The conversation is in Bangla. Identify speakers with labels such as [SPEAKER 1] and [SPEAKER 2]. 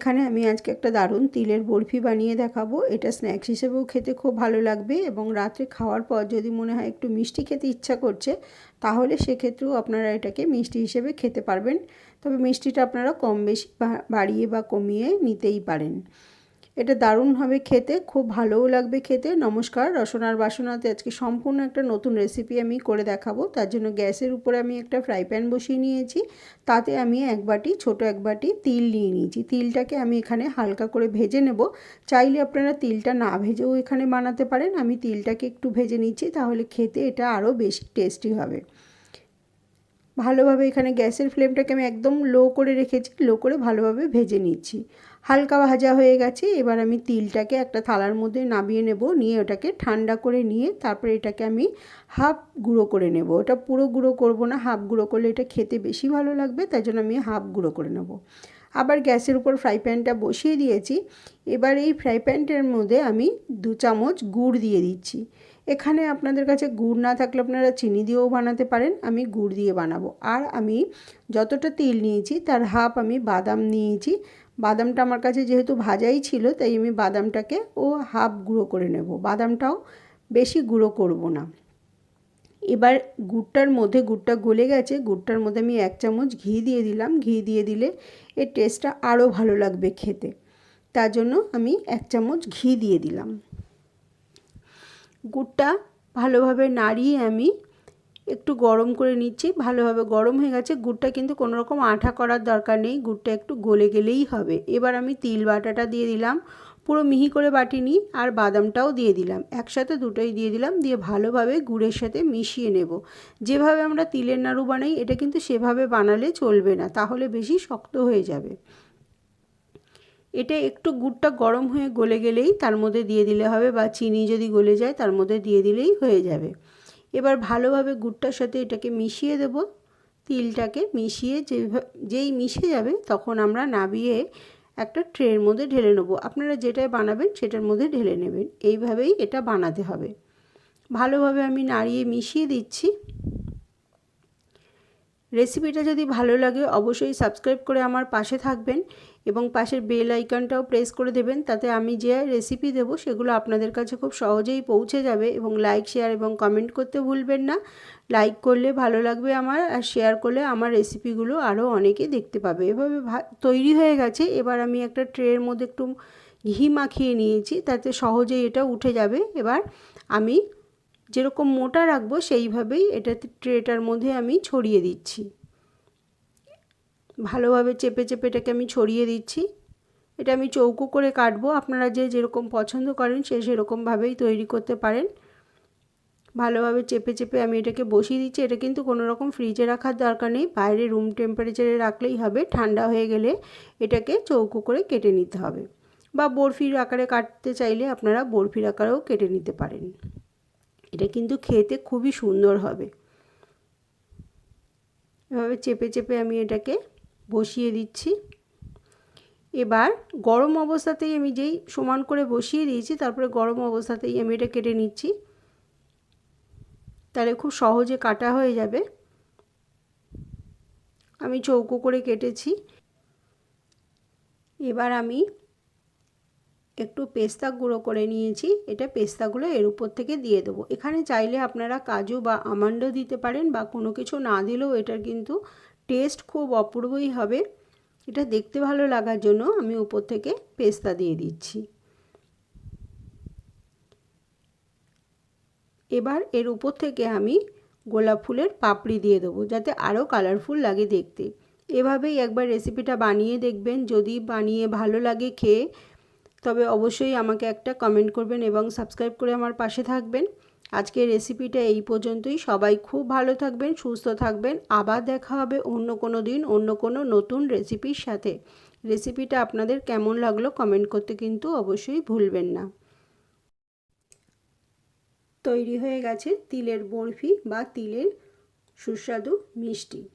[SPEAKER 1] এখানে আমি আজকে একটা দারুণ তিলের বরফি বানিয়ে দেখাবো। এটা স্ন্যাক্স হিসেবেও খেতে খুব ভালো লাগবে এবং রাত্রে খাওয়ার পর যদি মনে হয় একটু মিষ্টি খেতে ইচ্ছা করছে, তাহলে সেক্ষেত্রেও আপনারা এটাকে মিষ্টি হিসেবে খেতে পারবেন। তবে মিষ্টিটা আপনারা কম বেশি বাড়িয়ে বা কমিয়ে নিতেই পারেন। এটা দারুণ হবে খেতে, খুব ভালোও লাগবে খেতে। নমস্কার, রসনার বাসনাতে আজকে সম্পূর্ণ একটা নতুন রেসিপি আমি করে দেখাবো। তার জন্য গ্যাসের উপরে আমি একটা ফ্রাই প্যান বসিয়ে নিয়েছি। তাতে আমি এক বাটি, ছোট এক বাটি তিল নিয়ে নিয়েছি। তিলটাকে আমি এখানে হালকা করে ভেজে নেব। চাইলে আপনারা তিলটা না ভেজেও এখানে বানাতে পারেন। আমি তিলটাকে একটু ভেজে নিচ্ছি, তাহলে খেতে এটা আরও বেশি টেস্টি হবে। ভালোভাবে এখানে গ্যাসের ফ্লেমটাকে আমি একদম লো করে রেখেছি, লো করে ভালোভাবে ভেজে নিচ্ছি। হালকা ভাজা হয়ে গেছে, এবার আমি তিলটাকে একটা থালার মধ্যে নামিয়ে নেব, নিয়ে ওটাকে ঠান্ডা করে নিয়ে তারপরে এটাকে আমি হাফ গুঁড়ো করে নেব। ওটা পুরো গুঁড়ো করব না, হাফ গুঁড়ো করলে এটা খেতে বেশি ভালো লাগবে, তাই জন্য আমি হাফ গুঁড়ো করে নেব। আবার গ্যাসের উপর ফ্রাই প্যানটা বসিয়ে দিয়েছি। এবার এই ফ্রাই প্যানটার মধ্যে আমি দু চামচ গুড় দিয়ে দিচ্ছি। এখানে আপনাদের কাছে গুড় না থাকলে আপনারা চিনি দিয়েও বানাতে পারেন, আমি গুড় দিয়ে বানাবো। আর আমি যতটা তেল নিয়েছি, তার হাফ আমি বাদাম নিয়েছি। বাদামটা আমার কাছে যেহেতু ভাজাই ছিল, তাই আমি বাদামটাকে ও হাফ গুঁড়ো করে নেব। বাদামটাও বেশি গুঁড়ো করব না। এবার গুড়টার মধ্যে, গুড়টা গলে গেছে, গুড়টার মধ্যে আমি এক চামচ ঘি দিয়ে দিলাম। ঘি দিয়ে দিলে এর টেস্টটা আরও ভালো লাগবে খেতে। তার জন্য আমি এক চামচ ঘি দিয়ে দিলাম। গুড়টা ভালোভাবে নাড়িয়ে আমি একটু গরম করে নিচ্ছি। ভালোভাবে গরম হয়ে গেছে। গুড়টা কিন্তু কোনো রকম আঠা করার দরকার নেই। গুড়টা একটু গলে গেলেই হবে। এবার আমি তিল বাটাটা দিয়ে দিলাম। পুরো মিহি করে বাটিনি আর বাদামটাও দিয়ে দিলাম। একসাথে দুটোই দিয়ে দিলাম, দিয়ে ভালোভাবে গুড়ের সাথে মিশিয়ে নেব। যেভাবে আমরা তিলের নাড়ু বানাই, এটা কিন্তু সেভাবে বানালে চলবে না, তাহলে বেশি শক্ত হয়ে যাবে। এটা একটু গুড়টা গরম হয়ে গলে গেলেই তার মধ্যে দিয়ে দিলে হবে, বা চিনি যদি গলে যায় তার মধ্যে দিয়ে দিলেই হয়ে যাবে। এবার ভালোভাবে গুড়টার সাথে এটাকে মিশিয়ে দেব। তিলটাকে মিশিয়ে যে যেই মিশে যাবে, তখন আমরা নাবিয়ে একটা ট্রের মধ্যে ঢেলে নেব। আপনারা যেটাই বানাবেন সেটার মধ্যে ঢেলে নেবেন। এইভাবেই এটা বানাতে হবে। ভালোভাবে আমি নাড়িয়ে মিশিয়ে দিচ্ছি। রেসিপিটা যদি ভালো লাগে অবশ্যই সাবস্ক্রাইব করে আমার পাশে থাকবেন। এবং পাশের বেল আইকনটাও প্রেস করে দেবেন, তাতে আমি যে রেসিপি দেবো সেগুলো আপনাদের কাছে খুব সহজেই পৌঁছে যাবে এবং লাইক শেয়ার এবং কমেন্ট করতে ভুলবেন না। লাইক করলে ভালো লাগবে আমার, আর শেয়ার করলে আমার রেসিপিগুলো আরও অনেকে দেখতে পাবে। এভাবে তৈরি হয়ে গেছে। এবার আমি একটা ট্রের মধ্যে একটু ঘি মাখিয়ে নিয়েছি, তাতে সহজেই এটা উঠে যাবে। এবার আমি যেরকম মোটা রাখব সেইভাবেই এটা ট্রেটার মধ্যে আমি ছড়িয়ে দিচ্ছি। ভালোভাবে চেপে চেপে এটাকে আমি ছড়িয়ে দিচ্ছি। এটা আমি চৌকো করে কাটবো। আপনারা যে যেরকম পছন্দ করেন সে সেরকমভাবেই তৈরি করতে পারেন। ভালোভাবে চেপে চেপে আমি এটাকে বসিয়ে দিচ্ছি। এটা কিন্তু কোনো রকম ফ্রিজে রাখার দরকার নেই। বাইরে রুম টেম্পারেচারে রাখলেই হবে। ঠান্ডা হয়ে গেলে এটাকে চৌকো করে কেটে নিতে হবে। বা বরফির আকারে কাটতে চাইলে আপনারা বরফির আকারেও কেটে নিতে পারেন। এটা কিন্তু খেতে খুবই সুন্দর হবে। এভাবে চেপে চেপে আমি এটাকে বসিয়ে দিচ্ছি। এবার গরম অবস্থাতেই আমি যেই সমান করে বসিয়ে দিয়েছি, তারপরে গরম অবস্থাতেই আমি এটা কেটে নিচ্ছি। তাহলে খুব সহজে কাটা হয়ে যাবে। আমি চৌকো করে কেটেছি। এবার আমি একটু পেস্তা গুঁড়ো করে নিয়েছি। এটা পেস্তাগুলো এর উপর থেকে দিয়ে দেবো। এখানে চাইলে আপনারা কাজু বা আমান্ডও দিতে পারেন বা কোনো কিছু না দিলেও এটার কিন্তু টেস্ট খুব অপূর্বই হবে। এটা দেখতে ভালো লাগার জন্য আমি উপর থেকে পেস্তা দিয়ে দিচ্ছি। এবার এর উপর থেকে আমি গোলাপ ফুলের পাপড়ি দিয়ে দেবো, যাতে আরও কালারফুল লাগে দেখতে। এভাবেই একবার রেসিপিটা বানিয়ে দেখবেন। যদি বানিয়ে ভালো লাগে খেয়ে, তবে অবশ্যই আমাকে একটা কমেন্ট করবেন এবং সাবস্ক্রাইব করে আমার পাশে থাকবেন। আজকের রেসিপিটা এই পর্যন্তই। সবাই খুব ভালো থাকবেন, সুস্থ থাকবেন। আবার দেখা হবে অন্য কোনো দিন, অন্য কোনো নতুন রেসিপির সাথে। রেসিপিটা আপনাদের কেমন লাগল কমেন্ট করতে কিন্তু অবশ্যই ভুলবেন না। তৈরি হয়ে গেছে তিলের বরফি বা তিলের সুস্বাদু মিষ্টি।